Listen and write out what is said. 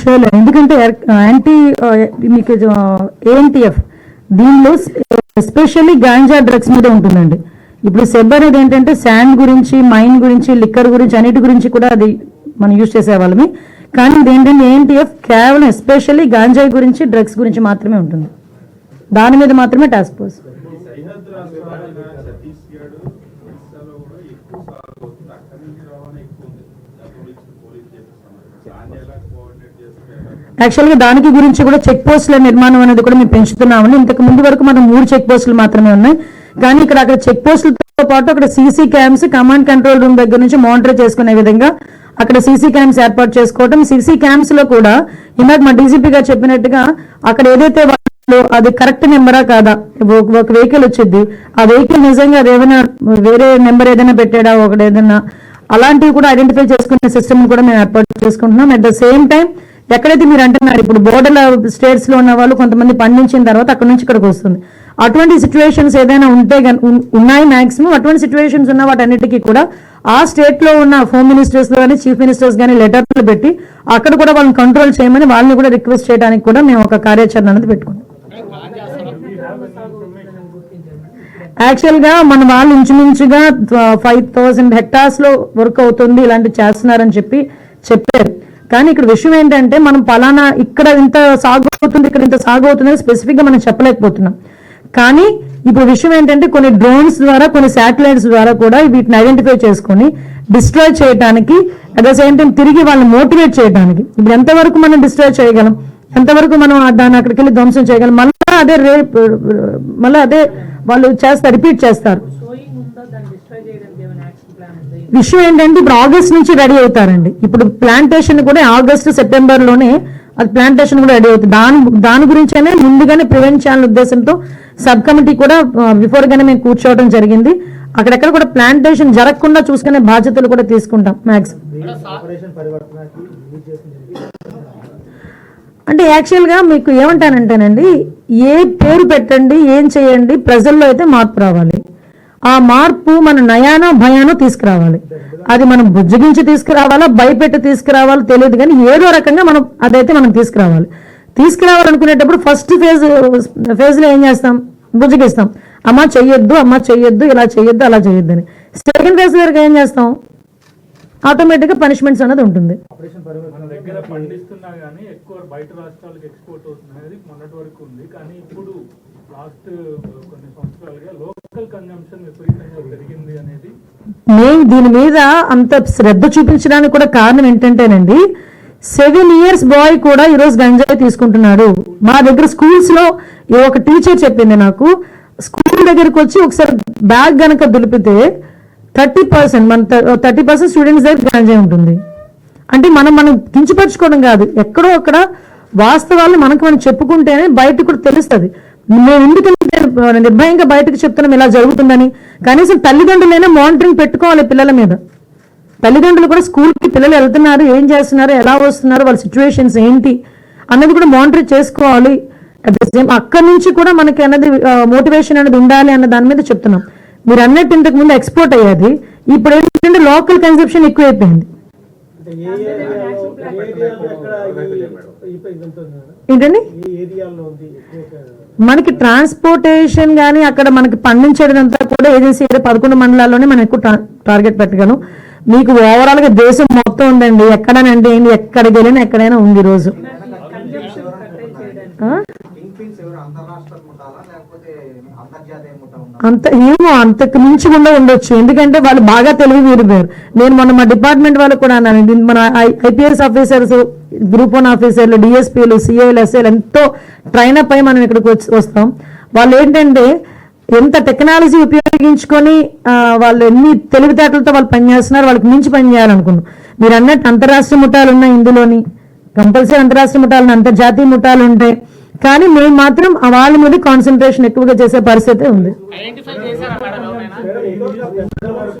Sure ఎందుకంటే anti మీకు ANTF దీనిలో ఎస్పెషల్లీ గాంజా డ్రగ్స్ మీద ఉంటుందండి. ఇప్పుడు సెబ్ అనేది ఏంటంటే శాండ్ గురించి మైన్ గురించి లిక్కర్ గురించి అన్నిటి గురించి కూడా అది మనం యూజ్ చేసేవాళ్ళమి కానీ ఇది ఏంటంటే ఏఎన్టీఎఫ్ కేవలం ఎస్పెషల్లీ గాంజా గురించి డ్రగ్స్ గురించి మాత్రమే ఉంటుంది. దాని మీద మాత్రమే టాస్క్ ఫోర్స్ యాక్చువల్గా దానికి గురించి కూడా చెక్ పోస్టుల నిర్మాణం అనేది కూడా మేము పెంచుతున్నామని ఇంతకు ముందు వరకు మనం మూడు చెక్ పోస్టులు మాత్రమే ఉన్నాయి. కానీ ఇక్కడ అక్కడ చెక్ పోస్టులతో పాటు అక్కడ CC cams command control room దగ్గర నుంచి మానిటర్ చేసుకునే విధంగా అక్కడ సీసీ క్యామ్స్ ఏర్పాటు చేసుకోవడం సీసీ క్యామ్స్లో కూడా ఇందాక మా డీజీపీ గారు చెప్పినట్టుగా అక్కడ ఏదైతే వాళ్ళు అది కరెక్ట్ నెంబరా కాదా ఒక- వెహికల్ వచ్చింది ఆ వెహికల్ నిజంగా అది వేరే నెంబర్ ఏదైనా పెట్టాడా ఒకటి ఏదైనా అలాంటివి కూడా ఐడెంటిఫై చేసుకునే సిస్టమ్ కూడా మేము ఏర్పాటు చేసుకుంటున్నాం. అట్ ద సేమ్ టైం ఎక్కడైతే మీరు అంటున్నారు ఇప్పుడు బోర్డర్ స్టేట్స్లో ఉన్న వాళ్ళు కొంతమంది పండించిన తర్వాత అక్కడ నుంచి ఇక్కడికి వస్తుంది. అటువంటి సిచ్యువేషన్స్ ఏదైనా ఉంటే ఉన్నాయి మాక్సిమం అటువంటి సిచ్యువేషన్స్ ఉన్న వాటన్నిటికీ కూడా ఆ స్టేట్లో ఉన్న హోమ్ మినిస్టర్స్ కానీ చీఫ్ మినిస్టర్స్ కానీ లెటర్లు పెట్టి అక్కడ కూడా వాళ్ళని కంట్రోల్ చేయమని వాళ్ళని కూడా రిక్వెస్ట్ చేయడానికి కూడా మేము ఒక కార్యాచరణ అనేది పెట్టుకున్నాం. యాక్చువల్గా మన వాళ్ళు ఇంచుమించుగా ఫైవ్ థౌసండ్ హెక్టార్స్లో వర్క్ అవుతుంది ఇలాంటివి చేస్తున్నారని చెప్పి చెప్పారు. కానీ ఇక్కడ విషయం ఏంటంటే మనం పలానా ఇక్కడ ఇంత సాగు అవుతుంది ఇక్కడ ఇంత సాగు అవుతుంది స్పెసిఫిక్గా మనం చెప్పలేకపోతున్నాం. కానీ ఇప్పుడు విషయం ఏంటంటే కొన్ని డ్రోన్స్ ద్వారా కొన్ని శాటిలైట్స్ ద్వారా కూడా వీటిని ఐడెంటిఫై చేసుకొని డిస్ట్రాయ్ చేయడానికి అట్ ద సేమ్ టైం తిరిగి వాళ్ళని మోటివేట్ చేయడానికి ఇప్పుడు ఎంతవరకు మనం డిస్ట్రాయ్ చేయగలం? ఎంతవరకు మనం దాన్ని అక్కడికి వెళ్ళి ధ్వంసం చేయగలం? మళ్ళీ అదే రేపు మళ్ళీ అదే వాళ్ళు చేస్తారు రిపీట్ చేస్తారు. విషయం ఏంటంటే ఇప్పుడు ఆగస్ట్ నుంచి రెడీ అవుతారండి. ఇప్పుడు ప్లాంటేషన్ కూడా ఆగస్ట్ సెప్టెంబర్లోనే అది ప్లాంటేషన్ కూడా రెడీ అవుతుంది. దాని దాని గురించైనా ముందుగానే ప్రివెంట్ చేయాలనే ఉద్దేశంతో సబ్ కమిటీ కూడా బిఫోర్ గానే మేము కూర్చోవడం జరిగింది. అక్కడెక్కడ కూడా ప్లాంటేషన్ జరగకుండా చూసుకునే బాధ్యతలు కూడా తీసుకుంటాం మ్యాక్సిమం అంటే యాక్చువల్గా మీకు ఏమంటానంటేనండి ఏ పేరు పెట్టండి ఏం చేయండి ప్రజల్లో అయితే మార్పు రావాలి. ఆ మార్పు మన నయానో భయానో తీసుకురావాలి. అది మనం బుజ్జగించి తీసుకురావాలా భయపెట్టి తీసుకురావాలో తెలియదు కానీ ఏదో రకంగా మనం అదైతే మనం తీసుకురావాలి. తీసుకురావాలనుకునేటప్పుడు ఫస్ట్ ఫేజ్ ఫేజ్లో ఏం చేస్తాం? బుజ్జగిస్తాం. అమ్మ చెయ్యొద్దు అమ్మ చెయ్యొద్దు ఇలా చెయ్యొద్దు అలా చెయ్యొద్దు అని సెకండ్ ఫేజ్ దగ్గర ఏం చేస్తాం? ఆటోమేటిక్గా పనిష్మెంట్స్ అనేది ఉంటుంది. ఆపరేషన్ మన పరివర్తన దగ్గర పండిస్తున్నా కానీ ఎక్కువ బయట రాష్ట్రాలకు ఎక్స్పోర్ట్ అవుతున్నాయి అది మొన్నటి వరకు ఉంది. కానీ ఇప్పుడు లాస్ట్ కొన్ని సంవత్సరాలుగా లోకల్ కన్జంప్షన్ విపరీతంగా పెరిగింది అనేది మేము దీని మీద అంత శ్రద్ధ చూపించడానికి కూడా కారణం ఏంటంటేనండి సెవెన్ ఇయర్స్ బాయ్ కూడా ఈరోజు గంజాయి తీసుకుంటున్నాడు. మా దగ్గర స్కూల్స్లో ఒక టీచర్ చెప్పింది నాకు. స్కూల్ దగ్గరికి వచ్చి ఒకసారి బ్యాగ్ గనక దులిపితే థర్టీ పర్సెంట్ మన థర్టీ పర్సెంట్ స్టూడెంట్స్ దగ్గర గంజాయి ఉంటుంది. అంటే మనం మనం కించపరచుకోవడం కాదు. ఎక్కడో అక్కడ వాస్తవాలు మనకు మనం చెప్పుకుంటేనే బయటకు కూడా తెలుస్తుంది. మేము ఎందుకంటే నిర్భయంగా బయటకు చెప్తున్నాం ఇలా జరుగుతుందని. కనీసం తల్లిదండ్రులైనా మానిటరింగ్ పెట్టుకోవాలి పిల్లల మీద. తల్లిదండ్రులు కూడా స్కూల్కి పిల్లలు వెళ్తున్నారు ఏం చేస్తున్నారు ఎలా వస్తున్నారు వాళ్ళ సిచ్యువేషన్స్ ఏంటి అన్నది కూడా మానిటర్ చేసుకోవాలి. అట్ ద సేమ్ అక్కడి నుంచి కూడా మనకి అన్నది మోటివేషన్ అనేది ఉండాలి అన్న దాని మీద చెప్తున్నాం. మీరు అన్నట్టు ఇంతకు ముందు ఎక్స్పోర్ట్ అయ్యేది ఇప్పుడు ఏంటంటే లోకల్ కన్సెప్షన్ ఎక్కువైపోయింది? ఏంటండి? మనకి ట్రాన్స్పోర్టేషన్ కానీ అక్కడ మనకి పండించడం అంతా కూడా ఏజెన్సీ పదకొండు మండలాల్లోనే మనం ఎక్కువ టార్గెట్ పెట్టగలం. మీకు ఓవరాల్గా దేశం మొత్తం ఉందండి. ఎక్కడనంటే ఏంటి ఎక్కడికి వెళ్ళినా ఎక్కడైనా ఉంది రోజు. అంత ఏమో అంతకు మించి కూడా ఉండొచ్చు. ఎందుకంటే వాళ్ళు బాగా తెలివి వీరిపోయారు నేను మొన్న మా డిపార్ట్మెంట్ వాళ్ళకు కూడా అన్నాను. మన ఐపీఎస్ ఆఫీసర్స్ గ్రూప్ వన్ ఆఫీసర్లు డిఎస్పీలు సిఐలు ఎస్ఐలు ఎంతో ట్రైన్ అప్ అయి మనం ఇక్కడికి వచ్చి వస్తాం. వాళ్ళు ఏంటంటే ఎంత టెక్నాలజీ ఉపయోగించుకొని వాళ్ళు ఎన్ని తెలివితేటలతో వాళ్ళు పనిచేస్తున్నారు వాళ్ళకి మించి పనిచేయాలనుకున్నాం మీరు అన్నట్టు అంతరాష్ట్ర ముఠాలు ఉన్నాయి ఇందులోని. కంపల్సరీ అంతరాష్ట్ర ముఠాలు అంతర్జాతీయ ముఠాలు ఉంటాయి కానీ మేము మాత్రం ఆ వాళ్ళ మీద కాన్సన్ట్రేషన్ ఎక్కువగా చేసే పరిస్థితి ఉంది.